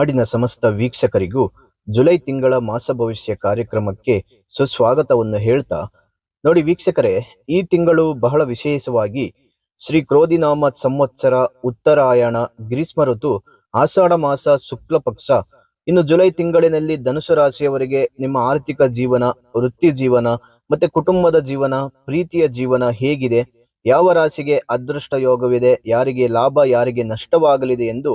ನಾಡಿನ ಸಮಸ್ತ ವೀಕ್ಷಕರಿಗೂ ಜುಲೈ ತಿಂಗಳ ಮಾಸ ಭವಿಷ್ಯ ಕಾರ್ಯಕ್ರಮಕ್ಕೆ ಸುಸ್ವಾಗತವನ್ನು ಹೇಳ್ತಾ, ನೋಡಿ ವೀಕ್ಷಕರೇ, ಈ ತಿಂಗಳು ಬಹಳ ವಿಶೇಷವಾಗಿ ಶ್ರೀ ಕ್ರೋಧಿನಾಮ ಸಂವತ್ಸರ ಉತ್ತರಾಯಣ ಗ್ರೀಷ್ಮ ಋತು ಆಷಾಢ ಮಾಸ ಶುಕ್ಲ ಪಕ್ಷ. ಇನ್ನು ಜುಲೈ ತಿಂಗಳಿನಲ್ಲಿ ಧನುಸು ರಾಶಿಯವರಿಗೆ ನಿಮ್ಮ ಆರ್ಥಿಕ ಜೀವನ, ವೃತ್ತಿ ಜೀವನ ಮತ್ತೆ ಕುಟುಂಬದ ಜೀವನ, ಪ್ರೀತಿಯ ಜೀವನ ಹೇಗಿದೆ? ಯಾವ ರಾಶಿಗೆ ಅದೃಷ್ಟ ಯೋಗವಿದೆ? ಯಾರಿಗೆ ಲಾಭ, ಯಾರಿಗೆ ನಷ್ಟವಾಗಲಿದೆ ಎಂದು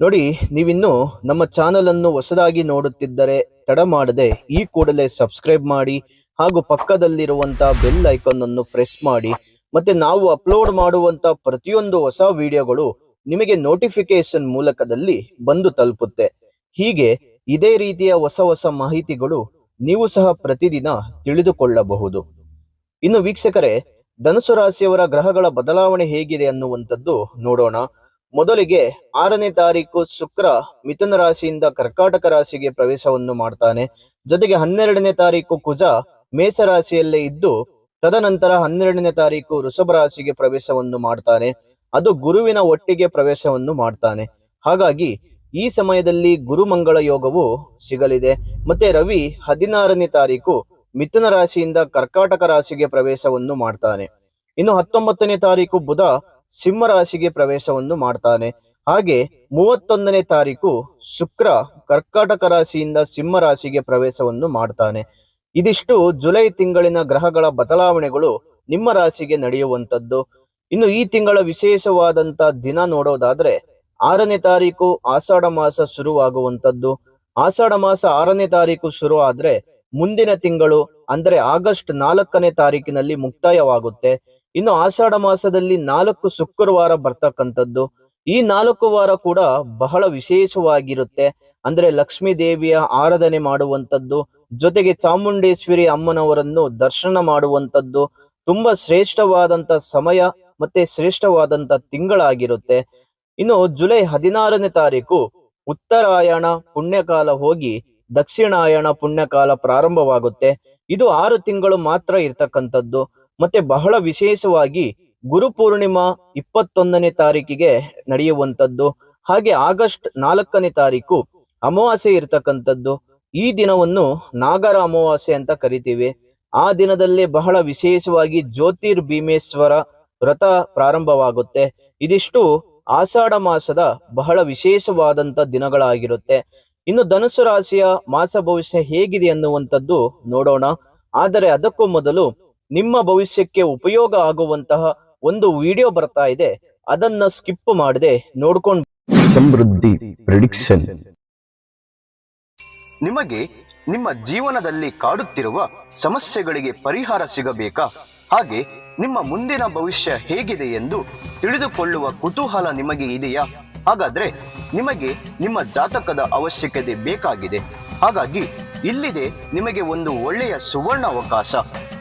ನೋಡಿ, ನೀವಿನ್ನು ನಮ್ಮ ಚಾನೆಲ್ ಅನ್ನು ಹೊಸದಾಗಿ ನೋಡುತ್ತಿದ್ದರೆ ತಡ ಮಾಡದೆ ಈ ಕೂಡಲೇ ಸಬ್ಸ್ಕ್ರೈಬ್ ಮಾಡಿ ಹಾಗೂ ಪಕ್ಕದಲ್ಲಿರುವಂತಹ ಬೆಲ್ ಐಕಾನ್ ಅನ್ನು ಪ್ರೆಸ್ ಮಾಡಿ ಮತ್ತೆ ನಾವು ಅಪ್ಲೋಡ್ ಮಾಡುವಂತ ಪ್ರತಿಯೊಂದು ಹೊಸ ವಿಡಿಯೋಗಳು ನಿಮಗೆ ನೋಟಿಫಿಕೇಶನ್ ಮೂಲಕದಲ್ಲಿ ಬಂದು ತಲುಪುತ್ತೆ. ಹೀಗೆ ಇದೇ ರೀತಿಯ ಹೊಸ ಹೊಸ ಮಾಹಿತಿಗಳು ನೀವು ಸಹ ಪ್ರತಿದಿನ ತಿಳಿದುಕೊಳ್ಳಬಹುದು. ಇನ್ನು ವೀಕ್ಷಕರೇ, ಧನುಸು ರಾಶಿಯವರ ಗ್ರಹಗಳ ಬದಲಾವಣೆ ಹೇಗಿದೆ ಅನ್ನುವಂಥದ್ದು ನೋಡೋಣ. ಮೊದಲಿಗೆ ಆರನೇ ತಾರೀಕು ಶುಕ್ರ ಮಿಥುನ ರಾಶಿಯಿಂದ ಕರ್ಕಾಟಕ ರಾಶಿಗೆ ಪ್ರವೇಶವನ್ನು ಮಾಡ್ತಾನೆ. ಜೊತೆಗೆ ಹನ್ನೆರಡನೇ ತಾರೀಕು ಕುಜ ಮೇಷ ರಾಶಿಯಲ್ಲೇ ಇದ್ದು, ತದನಂತರ ಹನ್ನೆರಡನೇ ತಾರೀಕು ವೃಷಭ ರಾಶಿಗೆ ಪ್ರವೇಶವನ್ನು ಮಾಡ್ತಾನೆ. ಅದು ಗುರುವಿನ ಒಟ್ಟಿಗೆ ಪ್ರವೇಶವನ್ನು ಮಾಡ್ತಾನೆ. ಹಾಗಾಗಿ ಈ ಸಮಯದಲ್ಲಿ ಗುರುಮಂಗಳ ಯೋಗವು ಸಿಗಲಿದೆ. ಮತ್ತೆ ರವಿ ಹದಿನಾರನೇ ತಾರೀಕು ಮಿಥುನ ರಾಶಿಯಿಂದ ಕರ್ಕಾಟಕ ರಾಶಿಗೆ ಪ್ರವೇಶವನ್ನು ಮಾಡ್ತಾನೆ. ಇನ್ನು ಹತ್ತೊಂಬತ್ತನೇ ತಾರೀಕು ಬುಧ ಸಿಂಹ ರಾಶಿಗೆ ಪ್ರವೇಶವನ್ನು ಮಾಡ್ತಾನೆ. ಹಾಗೆ ಮೂವತ್ತೊಂದನೇ ತಾರೀಕು ಶುಕ್ರ ಕರ್ಕಾಟಕ ರಾಶಿಯಿಂದ ಸಿಂಹ ರಾಶಿಗೆ ಪ್ರವೇಶವನ್ನು ಮಾಡ್ತಾನೆ. ಇದಿಷ್ಟು ಜುಲೈ ತಿಂಗಳಿನ ಗ್ರಹಗಳ ಬದಲಾವಣೆಗಳು ನಿಮ್ಮ ರಾಶಿಗೆ ನಡೆಯುವಂತದ್ದು ಇನ್ನು ಈ ತಿಂಗಳ ವಿಶೇಷವಾದಂತ ದಿನ ನೋಡೋದಾದ್ರೆ ಆರನೇ ತಾರೀಕು ಆಷಾಢ ಮಾಸ ಶುರುವಾಗುವಂತದ್ದು ಆಷಾಢ ಮಾಸ ಆರನೇ ತಾರೀಕು ಶುರು ಆದ್ರೆ ಮುಂದಿನ ತಿಂಗಳು ಅಂದ್ರೆ ಆಗಸ್ಟ್ ನಾಲ್ಕನೇ ತಾರೀಕಿನಲ್ಲಿ ಮುಕ್ತಾಯವಾಗುತ್ತೆ. ಇನ್ನು ಆಷಾಢ ಮಾಸದಲ್ಲಿ ನಾಲ್ಕು ಶುಕ್ರವಾರ ಬರ್ತಕ್ಕಂಥದ್ದು. ಈ ನಾಲ್ಕು ವಾರ ಕೂಡ ಬಹಳ ವಿಶೇಷವಾಗಿರುತ್ತೆ. ಅಂದ್ರೆ ಲಕ್ಷ್ಮೀ ದೇವಿಯ ಆರಾಧನೆ ಮಾಡುವಂತದ್ದು ಜೊತೆಗೆ ಚಾಮುಂಡೇಶ್ವರಿ ಅಮ್ಮನವರನ್ನು ದರ್ಶನ ಮಾಡುವಂತದ್ದು ತುಂಬಾ ಶ್ರೇಷ್ಠವಾದಂತ ಸಮಯ ಮತ್ತೆ ಶ್ರೇಷ್ಠವಾದಂತ ತಿಂಗಳಾಗಿರುತ್ತೆ. ಇನ್ನು ಜುಲೈ ಹದಿನಾರನೇ ತಾರೀಕು ಉತ್ತರಾಯಣ ಪುಣ್ಯಕಾಲ ಹೋಗಿ ದಕ್ಷಿಣಾಯಣ ಪುಣ್ಯಕಾಲ ಪ್ರಾರಂಭವಾಗುತ್ತೆ. ಇದು ಆರು ತಿಂಗಳು ಮಾತ್ರ ಇರ್ತಕ್ಕಂಥದ್ದು. ಮತ್ತೆ ಬಹಳ ವಿಶೇಷವಾಗಿ ಗುರು ಪೂರ್ಣಿಮಾ ಇಪ್ಪತ್ತೊಂದನೇ ತಾರೀಕಿಗೆ ನಡೆಯುವಂಥದ್ದು. ಹಾಗೆ ಆಗಸ್ಟ್ ನಾಲ್ಕನೇ ತಾರೀಕು ಅಮಾವಾಸ್ಯೆ ಇರ್ತಕ್ಕಂಥದ್ದು. ಈ ದಿನವನ್ನು ನಾಗರ ಅಮಾವಾಸ್ಯೆ ಅಂತ ಕರಿತೀವಿ. ಆ ದಿನದಲ್ಲಿ ಬಹಳ ವಿಶೇಷವಾಗಿ ಜ್ಯೋತಿರ್ ಭೀಮೇಶ್ವರ ವ್ರತ ಪ್ರಾರಂಭವಾಗುತ್ತೆ. ಇದಿಷ್ಟು ಆಷಾಢ ಮಾಸದ ಬಹಳ ವಿಶೇಷವಾದಂತ ದಿನಗಳಾಗಿರುತ್ತೆ. ಇನ್ನು ಧನುಸು ರಾಶಿಯ ಮಾಸ ಭವಿಷ್ಯ ಹೇಗಿದೆ ಅನ್ನುವಂಥದ್ದು ನೋಡೋಣ. ಆದರೆ ಅದಕ್ಕೂ ಮೊದಲು ನಿಮ್ಮ ಭವಿಷ್ಯಕ್ಕೆ ಉಪಯೋಗ ಆಗುವಂತಹ ಒಂದು ವಿಡಿಯೋ ಬರ್ತಾ ಇದೆ. ಅದನ್ನ ಸ್ಕಿಪ್ ಮಾಡದೆ ನೋಡ್ಕೊಂಡು ಸಮೃದ್ಧಿ ಪ್ರಿಡಿಕ್ಷನ್ ನಿಮಗೆ ನಿಮ್ಮ ಜೀವನದಲ್ಲಿ ಕಾಡುತ್ತಿರುವ ಸಮಸ್ಯೆಗಳಿಗೆ ಪರಿಹಾರ ಸಿಗಬೇಕಾ? ಹಾಗೆ ನಿಮ್ಮ ಮುಂದಿನ ಭವಿಷ್ಯ ಹೇಗಿದೆ ಎಂದು ತಿಳಿದುಕೊಳ್ಳುವ ಕುತೂಹಲ ನಿಮಗೆ ಇದೆಯಾ? ಹಾಗಾದ್ರೆ ನಿಮಗೆ ನಿಮ್ಮ ಜಾತಕದ ಅವಶ್ಯಕತೆ ಬೇಕಾಗಿದೆ. ಹಾಗಾಗಿ ಇಲ್ಲಿದೆ ನಿಮಗೆ ಒಂದು ಒಳ್ಳೆಯ ಸುವರ್ಣ ಅವಕಾಶ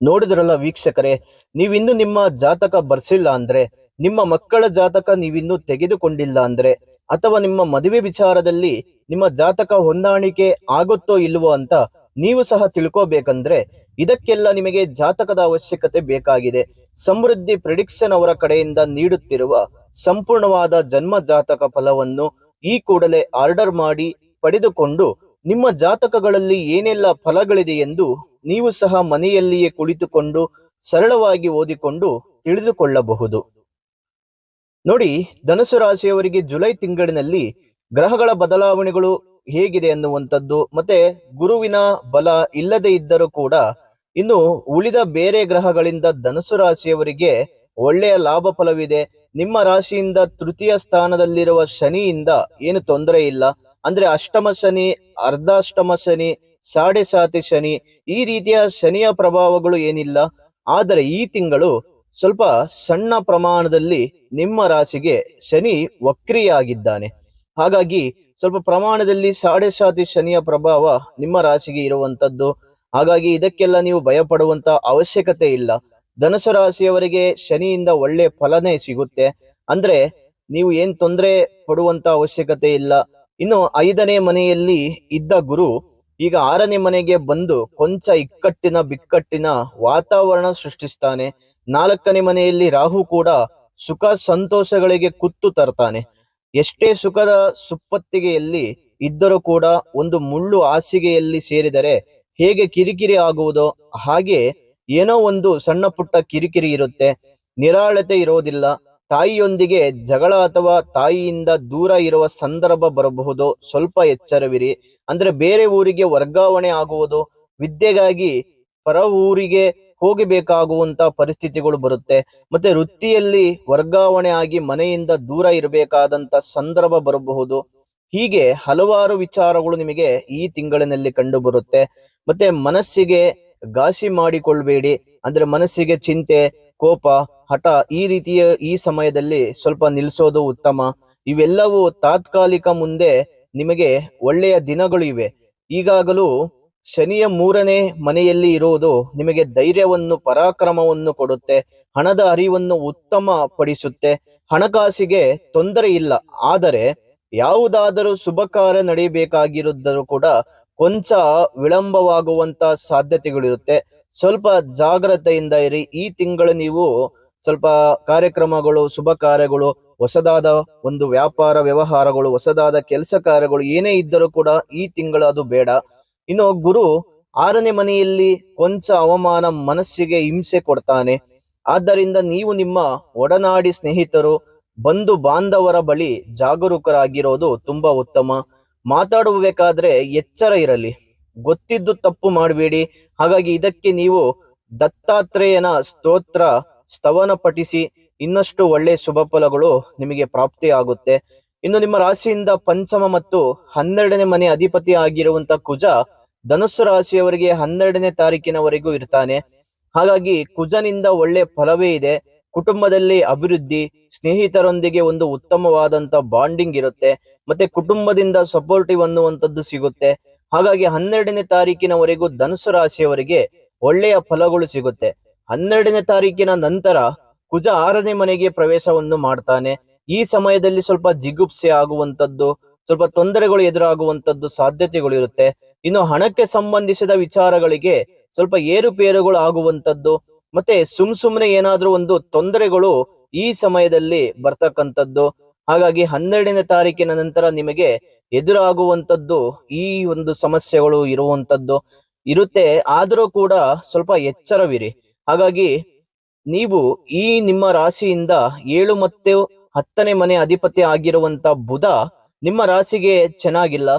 ನೋಡಿದ್ರಲ್ಲ ವೀಕ್ಷಕರೇ, ನೀವಿನ್ನು ನಿಮ್ಮ ಜಾತಕ ಬರ್ಸಿಲ್ಲ ಅಂದ್ರೆ, ನಿಮ್ಮ ಮಕ್ಕಳ ಜಾತಕ ನೀವಿನ್ನು ತೆಗೆದುಕೊಂಡಿಲ್ಲ ಅಂದ್ರೆ, ಅಥವಾ ನಿಮ್ಮ ಮದುವೆ ವಿಚಾರದಲ್ಲಿ ನಿಮ್ಮ ಜಾತಕ ಹೊಂದಾಣಿಕೆ ಆಗುತ್ತೋ ಇಲ್ವೋ ಅಂತ ನೀವು ಸಹ ತಿಳ್ಕೋಬೇಕಂದ್ರೆ, ಇದಕ್ಕೆಲ್ಲ ನಿಮಗೆ ಜಾತಕದ ಅವಶ್ಯಕತೆ ಬೇಕಾಗಿದೆ. ಸಮೃದ್ಧಿ ಪ್ರಿಡಿಕ್ಷನ್ ಅವರ ಕಡೆಯಿಂದ ನೀಡುತ್ತಿರುವ ಸಂಪೂರ್ಣವಾದ ಜನ್ಮ ಜಾತಕ ಫಲವನ್ನು ಈ ಕೂಡಲೇ ಆರ್ಡರ್ ಮಾಡಿ ಪಡೆದುಕೊಂಡು, ನಿಮ್ಮ ಜಾತಕಗಳಲ್ಲಿ ಏನೆಲ್ಲ ಫಲಗಳಿದೆ ಎಂದು ನೀವು ಸಹ ಮನೆಯಲ್ಲಿಯೇ ಕುಳಿತುಕೊಂಡು ಸರಳವಾಗಿ ಓದಿಕೊಂಡು ತಿಳಿದುಕೊಳ್ಳಬಹುದು. ನೋಡಿ ಧನುಸು ರಾಶಿಯವರಿಗೆ ಜುಲೈ ತಿಂಗಳಿನಲ್ಲಿ ಗ್ರಹಗಳ ಬದಲಾವಣೆಗಳು ಹೇಗಿದೆ ಅನ್ನುವಂಥದ್ದು, ಮತ್ತೆ ಗುರುವಿನ ಬಲ ಇಲ್ಲದೆ ಇದ್ದರೂ ಕೂಡ ಇನ್ನು ಉಳಿದ ಬೇರೆ ಗ್ರಹಗಳಿಂದ ಧನುಸು ರಾಶಿಯವರಿಗೆ ಒಳ್ಳೆಯ ಲಾಭ ಫಲವಿದೆ. ನಿಮ್ಮ ರಾಶಿಯಿಂದ ತೃತೀಯ ಸ್ಥಾನದಲ್ಲಿರುವ ಶನಿಯಿಂದ ಏನು ತೊಂದರೆ ಇಲ್ಲ. ಅಂದ್ರೆ ಅಷ್ಟಮ ಶನಿ, ಅರ್ಧಾಷ್ಟಮ ಶನಿ ಸಾಡೆ ಸಾತಿ ಶನಿ. ಈ ರೀತಿಯ ಶನಿಯ ಪ್ರಭಾವಗಳು ಏನಿಲ್ಲ. ಆದರೆ ಈ ತಿಂಗಳು ಸ್ವಲ್ಪ ಸಣ್ಣ ಪ್ರಮಾಣದಲ್ಲಿ ನಿಮ್ಮ ರಾಶಿಗೆ ಶನಿ ವಕ್ರಿಯಾಗಿದ್ದಾನೆ. ಹಾಗಾಗಿ ಸ್ವಲ್ಪ ಪ್ರಮಾಣದಲ್ಲಿ ಸಾಡೆ ಸಾತಿ ಶನಿಯ ಪ್ರಭಾವ ನಿಮ್ಮ ರಾಶಿಗೆ ಇರುವಂತದ್ದು ಹಾಗಾಗಿ ಇದಕ್ಕೆಲ್ಲ ನೀವು ಭಯಪಡುವಂತ ಅವಶ್ಯಕತೆ ಇಲ್ಲ. ಧನಸು ರಾಶಿಯವರಿಗೆ ಶನಿಯಿಂದ ಒಳ್ಳೆ ಫಲನೇ ಸಿಗುತ್ತೆ. ಅಂದ್ರೆ ನೀವು ಏನ್ ತೊಂದರೆ ಪಡುವಂತ ಅವಶ್ಯಕತೆ ಇಲ್ಲ. ಇನ್ನು ಐದನೇ ಮನೆಯಲ್ಲಿ ಇದ್ದ ಗುರು ಈಗ ಆರನೇ ಮನೆಗೆ ಬಂದು ಕೊಂಚ ಇಕ್ಕಟ್ಟಿನ ಬಿಕ್ಕಟ್ಟಿನ ವಾತಾವರಣ ಸೃಷ್ಟಿಸ್ತಾನೆ. ನಾಲ್ಕನೇ ಮನೆಯಲ್ಲಿ ರಾಹು ಕೂಡ ಸುಖ ಸಂತೋಷಗಳಿಗೆ ಕುತ್ತು ತರ್ತಾನೆ. ಎಷ್ಟೇ ಸುಖದ ಸುಪ್ಪತ್ತಿಗೆಯಲ್ಲಿ ಇದ್ದರೂ ಕೂಡ ಒಂದು ಮುಳ್ಳು ಹಾಸಿಗೆಯಲ್ಲಿ ಸೇರಿದರೆ ಹೇಗೆ ಕಿರಿಕಿರಿ ಆಗುವುದೋ ಹಾಗೆ ಏನೋ ಒಂದು ಸಣ್ಣ ಪುಟ್ಟ ಕಿರಿಕಿರಿ ಇರುತ್ತೆ. ನಿರಾಳತೆ ಇರೋದಿಲ್ಲ. ತಾಯಿಯೊಂದಿಗೆ ಜಗಳ ಅಥವಾ ತಾಯಿಯಿಂದ ದೂರ ಇರುವ ಸಂದರ್ಭ ಬರಬಹುದು. ಸ್ವಲ್ಪ ಎಚ್ಚರವಿರಿ. ಅಂದ್ರೆ ಬೇರೆ ಊರಿಗೆ ವರ್ಗಾವಣೆ ಆಗುವುದು, ವಿದ್ಯೆಗಾಗಿ ಪರ ಊರಿಗೆ ಹೋಗಬೇಕಾಗುವಂತ ಪರಿಸ್ಥಿತಿಗಳು ಬರುತ್ತೆ. ಮತ್ತೆ ವೃತ್ತಿಯಲ್ಲಿ ವರ್ಗಾವಣೆ ಆಗಿ ಮನೆಯಿಂದ ದೂರ ಇರಬೇಕಾದಂತ ಸಂದರ್ಭ ಬರಬಹುದು. ಹೀಗೆ ಹಲವಾರು ವಿಚಾರಗಳು ನಿಮಗೆ ಈ ತಿಂಗಳಿನಲ್ಲಿ ಕಂಡು ಬರುತ್ತೆ. ಮತ್ತೆ ಮನಸ್ಸಿಗೆ ಘಾಸಿ ಮಾಡಿಕೊಳ್ಬೇಡಿ. ಅಂದ್ರೆ ಮನಸ್ಸಿಗೆ ಚಿಂತೆ, ಕೋಪ ಹಠ ಈ ರೀತಿಯ ಈ ಸಮಯದಲ್ಲಿ ಸ್ವಲ್ಪ ನಿಲ್ಲಿಸೋದು ಉತ್ತಮ. ಇವೆಲ್ಲವೂ ತಾತ್ಕಾಲಿಕ ಮುಂದೆ ನಿಮಗೆ ಒಳ್ಳೆಯ ದಿನಗಳು ಇವೆ. ಈಗಾಗಲೂ ಶನಿಯ ಮೂರನೇ ಮನೆಯಲ್ಲಿ ಇರುವುದು ನಿಮಗೆ ಧೈರ್ಯವನ್ನು, ಪರಾಕ್ರಮವನ್ನು ಕೊಡುತ್ತೆ. ಹಣದ ಅರಿವನ್ನು ಉತ್ತಮ ಪಡಿಸುತ್ತೆ ಹಣಕಾಸಿಗೆ ತೊಂದರೆ ಇಲ್ಲ. ಆದರೆ ಯಾವುದಾದರೂ ಶುಭ ಕಾರ್ಯ ನಡೆಯಬೇಕಾಗಿರುದ್ದರೂ ಕೂಡ ಕೊಂಚ ವಿಳಂಬವಾಗುವಂತ ಸಾಧ್ಯತೆಗಳಿರುತ್ತೆ. ಸ್ವಲ್ಪ ಜಾಗ್ರತೆಯಿಂದ ಇರಿ. ಈ ತಿಂಗಳು ನೀವು ಸ್ವಲ್ಪ ಕಾರ್ಯಕ್ರಮಗಳು, ಶುಭ ಕಾರ್ಯಗಳು, ಹೊಸದಾದ ಒಂದು ವ್ಯಾಪಾರ ವ್ಯವಹಾರಗಳು, ಹೊಸದಾದ ಕೆಲಸ ಕಾರ್ಯಗಳು ಏನೇ ಇದ್ದರೂ ಕೂಡ ಈ ತಿಂಗಳು ಅದು ಬೇಡ. ಇನ್ನು ಗುರು ಆರನೇ ಮನೆಯಲ್ಲಿ ಕೊಂಚ ಅವಮಾನ ಮನಸ್ಸಿಗೆ ಹಿಂಸೆ ಕೊಡ್ತಾನೆ. ಆದ್ದರಿಂದ ನೀವು ನಿಮ್ಮ ಒಡನಾಡಿ ಸ್ನೇಹಿತರು, ಬಂಧು ಬಾಂಧವರ ಬಳಿ ಜಾಗರೂಕರಾಗಿರೋದು ತುಂಬಾ ಉತ್ತಮ. ಮಾತಾಡಬೇಕಾದ್ರೆ ಎಚ್ಚರ ಇರಲಿ. ಗೊತ್ತಿದ್ದು ತಪ್ಪು ಮಾಡಬೇಡಿ. ಹಾಗಾಗಿ ಇದಕ್ಕೆ ನೀವು ದತ್ತಾತ್ರೇಯನ ಸ್ತೋತ್ರ ಸ್ತವನ ಪಠಿಸಿ ಇನ್ನಷ್ಟು ಒಳ್ಳೆ ಶುಭ ಫಲಗಳು ನಿಮಗೆ ಪ್ರಾಪ್ತಿಯಾಗುತ್ತೆ. ಇನ್ನು ನಿಮ್ಮ ರಾಶಿಯಿಂದ ಪಂಚಮ ಮತ್ತು ಹನ್ನೆರಡನೇ ಮನೆ ಅಧಿಪತಿ ಆಗಿರುವಂತ ಕುಜ ಧನುಸ್ಸು ರಾಶಿಯವರಿಗೆ ಹನ್ನೆರಡನೇ ತಾರೀಕಿನವರೆಗೂ ಇರ್ತಾನೆ. ಹಾಗಾಗಿ ಕುಜನಿಂದ ಒಳ್ಳೆ ಫಲವೇ ಇದೆ. ಕುಟುಂಬದಲ್ಲಿ ಅಭಿವೃದ್ಧಿ, ಸ್ನೇಹಿತರೊಂದಿಗೆ ಒಂದು ಉತ್ತಮವಾದಂತ ಬಾಂಡಿಂಗ್ ಇರುತ್ತೆ. ಮತ್ತೆ ಕುಟುಂಬದಿಂದ ಸಪೋರ್ಟಿವ್ ಅನ್ನುವಂಥದ್ದು ಸಿಗುತ್ತೆ. ಹಾಗಾಗಿ ಹನ್ನೆರಡನೇ ತಾರೀಕಿನವರೆಗೂ ಧನುಸು ರಾಶಿಯವರಿಗೆ ಒಳ್ಳೆಯ ಫಲಗಳು ಸಿಗುತ್ತೆ. ಹನ್ನೆರಡನೇ ತಾರೀಕಿನ ನಂತರ ಕುಜ ಆರನೇ ಮನೆಗೆ ಪ್ರವೇಶವನ್ನು ಮಾಡ್ತಾನೆ. ಈ ಸಮಯದಲ್ಲಿ ಸ್ವಲ್ಪ ಜಿಗುಪ್ಸೆ ಆಗುವಂಥದ್ದು, ಸ್ವಲ್ಪ ತೊಂದರೆಗಳು ಎದುರಾಗುವಂಥದ್ದು ಸಾಧ್ಯತೆಗಳು ಇರುತ್ತೆ ಇನ್ನು ಹಣಕ್ಕೆ ಸಂಬಂಧಿಸಿದ ವಿಚಾರಗಳಿಗೆ ಸ್ವಲ್ಪ ಏರುಪೇರುಗಳು ಆಗುವಂಥದ್ದು, ಮತ್ತೆ ಸುಮ್ ಸುಮ್ನೆ ಏನಾದ್ರೂ ಒಂದು ತೊಂದರೆಗಳು ಈ ಸಮಯದಲ್ಲಿ ಬರ್ತಕ್ಕಂಥದ್ದು. ಹಾಗಾಗಿ ಹನ್ನೆರಡನೇ ತಾರೀಕಿನ ನಂತರ ನಿಮಗೆ ಎದುರಾಗುವಂತದ್ದು ಈ ಒಂದು ಸಮಸ್ಯೆಗಳು ಇರುವಂಥದ್ದು. ಇರುತ್ತೆ, ಆದರೂ ಕೂಡ ಸ್ವಲ್ಪ ಎಚ್ಚರವಿರಿ. ಹಾಗಾಗಿ ನೀವು ಈ ನಿಮ್ಮ ರಾಶಿಯಿಂದ ಏಳು ಮತ್ತು ಹತ್ತನೇ ಮನೆ ಅಧಿಪತಿ ಆಗಿರುವಂತ ಬುಧ ನಿಮ್ಮ ರಾಶಿಗೆ ಚೆನ್ನಾಗಿಲ್ಲ.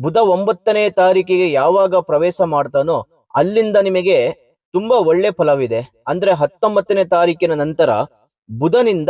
ಬುಧ ಒಂಬತ್ತನೇ ತಾರೀಕಿಗೆ ಯಾವಾಗ ಪ್ರವೇಶ ಮಾಡ್ತಾನೋ ಅಲ್ಲಿಂದ ನಿಮಗೆ ತುಂಬಾ ಒಳ್ಳೆ ಫಲವಿದೆ. ಅಂದ್ರೆ ಹತ್ತೊಂಬತ್ತನೇ ತಾರೀಕಿನ ನಂತರ ಬುಧನಿಂದ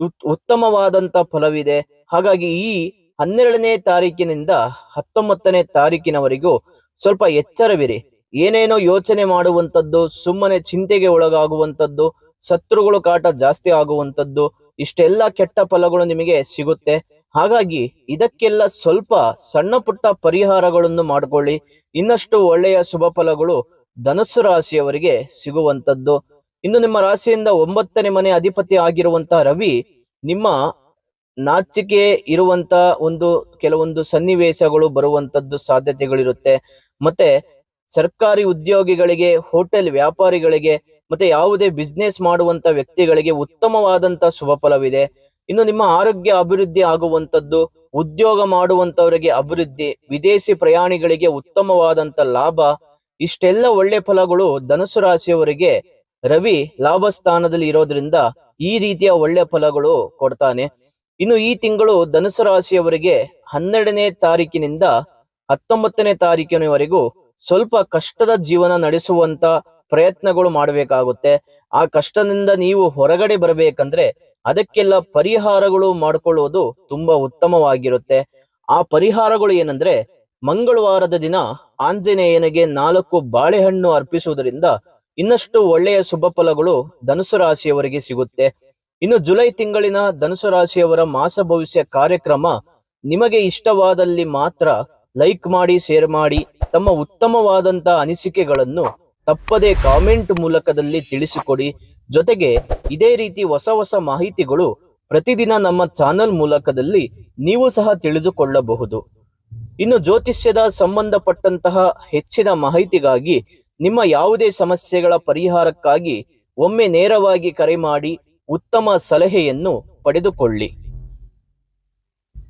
ಉತ್- ಉತ್ತಮವಾದಂತ ಫಲವಿದೆ. ಹಾಗಾಗಿ ಈ ಹನ್ನೆರಡನೇ ತಾರೀಕಿನಿಂದ ಹತ್ತೊಂಬತ್ತನೇ ತಾರೀಕಿನವರೆಗೂ ಸ್ವಲ್ಪ ಎಚ್ಚರವಿರಿ. ಏನೇನೋ ಯೋಚನೆ ಮಾಡುವಂತದ್ದು ಸುಮ್ಮನೆ ಚಿಂತೆಗೆ ಒಳಗಾಗುವಂತದ್ದು ಶತ್ರುಗಳು ಕಾಟ ಜಾಸ್ತಿ ಆಗುವಂತದ್ದು ಇಷ್ಟೆಲ್ಲ ಕೆಟ್ಟ ಫಲಗಳು ನಿಮಗೆ ಸಿಗುತ್ತೆ. ಹಾಗಾಗಿ ಇದಕ್ಕೆಲ್ಲ ಸ್ವಲ್ಪ ಸಣ್ಣ ಪುಟ್ಟ ಪರಿಹಾರಗಳನ್ನು ಮಾಡಿಕೊಳ್ಳಿ. ಇನ್ನಷ್ಟು ಒಳ್ಳೆಯ ಶುಭ ಫಲಗಳು ಧನುಸ್ಸು ರಾಶಿಯವರಿಗೆ ಸಿಗುವಂತದ್ದು ಇನ್ನು ನಿಮ್ಮ ರಾಶಿಯಿಂದ ಒಂಬತ್ತನೇ ಮನೆ ಅಧಿಪತಿ ಆಗಿರುವಂತಹ ರವಿ, ನಿಮ್ಮ ನಾಚಿಕೆ ಇರುವಂತ ಒಂದು ಕೆಲವೊಂದು ಸನ್ನಿವೇಶಗಳು ಬರುವಂತದ್ದು ಸಾಧ್ಯತೆಗಳಿರುತ್ತೆ. ಮತ್ತೆ ಸರ್ಕಾರಿ ಉದ್ಯೋಗಿಗಳಿಗೆ, ಹೋಟೆಲ್ ವ್ಯಾಪಾರಿಗಳಿಗೆ ಮತ್ತೆ ಯಾವುದೇ ಬಿಸ್ನೆಸ್ ಮಾಡುವಂತ ವ್ಯಕ್ತಿಗಳಿಗೆ ಉತ್ತಮವಾದಂತ ಶುಭ ಫಲವಿದೆ. ಇನ್ನು ನಿಮ್ಮ ಆರೋಗ್ಯ ಅಭಿವೃದ್ಧಿ ಆಗುವಂತದ್ದು ಉದ್ಯೋಗ ಮಾಡುವಂತವರಿಗೆ ಅಭಿವೃದ್ಧಿ, ವಿದೇಶಿ ಪ್ರಯಾಣಿಗಳಿಗೆ ಉತ್ತಮವಾದಂತ ಲಾಭ, ಇಷ್ಟೆಲ್ಲ ಒಳ್ಳೆ ಫಲಗಳು ಧನುಸು ರಾಶಿಯವರಿಗೆ ರವಿ ಲಾಭ ಸ್ಥಾನದಲ್ಲಿ ಇರೋದ್ರಿಂದ ಈ ರೀತಿಯ ಒಳ್ಳೆ ಫಲಗಳು ಕೊಡ್ತಾನೆ. ಇನ್ನು ಈ ತಿಂಗಳು ಧನುಸು ರಾಶಿಯವರಿಗೆ ಹನ್ನೆರಡನೇ ತಾರೀಕಿನಿಂದ ಹತ್ತೊಂಬತ್ತನೇ ತಾರೀಕಿನವರೆಗೂ ಸ್ವಲ್ಪ ಕಷ್ಟದ ಜೀವನ ನಡೆಸುವಂತ ಪ್ರಯತ್ನಗಳು ಮಾಡಬೇಕಾಗುತ್ತೆ. ಆ ಕಷ್ಟದಿಂದ ನೀವು ಹೊರಗಡೆ ಬರಬೇಕಂದ್ರೆ ಅದಕ್ಕೆಲ್ಲ ಪರಿಹಾರಗಳು ಮಾಡಿಕೊಳ್ಳುವುದು ತುಂಬಾ ಉತ್ತಮವಾಗಿರುತ್ತೆ. ಆ ಪರಿಹಾರಗಳು ಏನಂದ್ರೆ ಮಂಗಳವಾರದ ದಿನ ಆಂಜನೇಯನಿಗೆ ನಾಲ್ಕು ಬಾಳೆಹಣ್ಣು ಅರ್ಪಿಸುವುದರಿಂದ ಇನ್ನಷ್ಟು ಒಳ್ಳೆಯ ಶುಭ ಫಲಗಳು ಧನುಸು ರಾಶಿಯವರಿಗೆ ಸಿಗುತ್ತೆ. ಇನ್ನು ಜುಲೈ ತಿಂಗಳಿನ ಧನುಸು ರಾಶಿಯವರ ಮಾಸ ಭವಿಷ್ಯ ಕಾರ್ಯಕ್ರಮ ನಿಮಗೆ ಇಷ್ಟವಾದಲ್ಲಿ ಮಾತ್ರ ಲೈಕ್ ಮಾಡಿ, ಶೇರ್ ಮಾಡಿ ತಮ್ಮ ಉತ್ತಮವಾದಂತ ಅನಿಸಿಕೆಗಳನ್ನು ತಪ್ಪದೆ ಕಾಮೆಂಟ್ ಮೂಲಕದಲ್ಲಿ ತಿಳಿಸಿಕೊಡಿ. ಜೊತೆಗೆ ಇದೇ ರೀತಿ ಹೊಸ ಹೊಸ ಮಾಹಿತಿಗಳು ಪ್ರತಿದಿನ ನಮ್ಮ ಚಾನೆಲ್ ಮೂಲಕದಲ್ಲಿ ನೀವು ಸಹ ತಿಳಿದುಕೊಳ್ಳಬಹುದು. ಇನ್ನು ಜ್ಯೋತಿಷ್ಯದ ಸಂಬಂಧಪಟ್ಟಂತಹ ಹೆಚ್ಚಿನ ಮಾಹಿತಿಗಾಗಿ ನಿಮ್ಮ ಯಾವುದೇ ಸಮಸ್ಯೆಗಳ ಪರಿಹಾರಕ್ಕಾಗಿ ಒಮ್ಮೆ ನೇರವಾಗಿ ಕರೆ ಮಾಡಿ ಉತ್ತಮ ಸಲಹೆಯನ್ನು ಪಡೆದುಕೊಳ್ಳಿ.